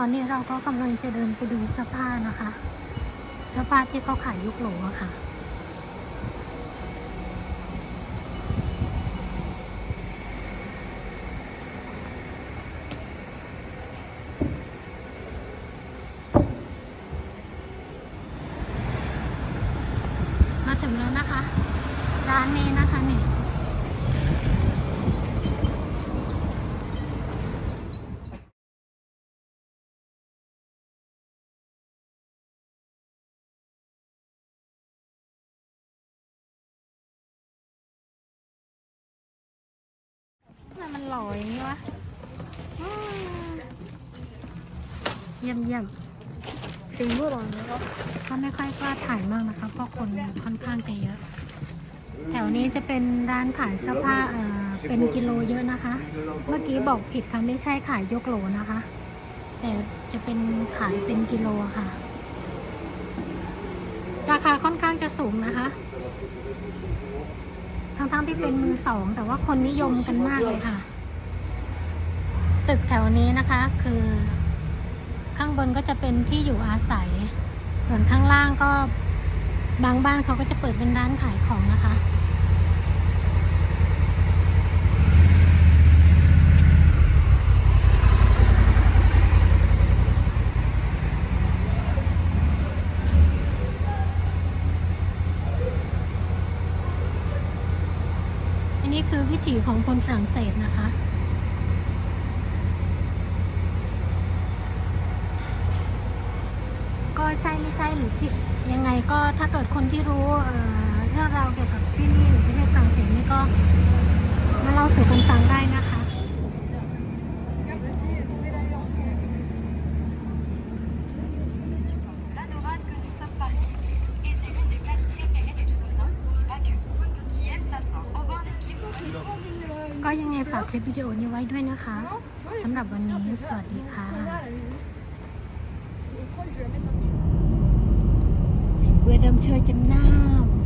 อนนี้เราก็กำลังจะเดินไปดูเสื้อผ้านะคะเสื้อผ้าที่เขาขายยุคโหลอะค่ะ มาถึงแล้วนะคะ ร้านนี้นะ มันล่ออย่างนี้วะเยี่ยมเยี่ยมติงบูดก็ไม่ค่อยกล้าถ่ายมากนะคะเพราะคนค่อนข้างจะเยอะ แถวนี้จะเป็นร้านขายเสื้อผ้าเออเป็นกิโลเยอะนะคะ เมื่อกี้บอกผิดค่ะไม่ใช่ขายยกโหลนะคะ แต่จะเป็นขายเป็นกิโลค่ะ ราคาค่อนข้างจะสูงนะคะ ทั้งๆที่เป็นมือสอง แต่ว่าคนนิยมกันมากเลยค่ะ ตึกแถวนี้นะคะ คือข้างบนก็จะเป็นที่อยู่อาศัย ส่วนข้างล่างก็บางบ้านเขาก็จะเปิดเป็นร้านขายของ นี่คือวิถีของคนฝรั่งเศสนะคะ ก็ใช่ไม่ใช่หรือผิดยังไงก็ถ้าเกิดคนที่รู้เอ่อเรื่องราวเกี่ยวกับที่นี่หรือประเทศฝรั่งเศสนี่ก็มาเล่าสู่กันฟังได้นะคะ ก็ยังไงฝากคลิปวิดีโอนี้ไว้ด้วยนะคะสำหรับวันนี้ สวัสดีค่ะเวดมเชยจะน้ำ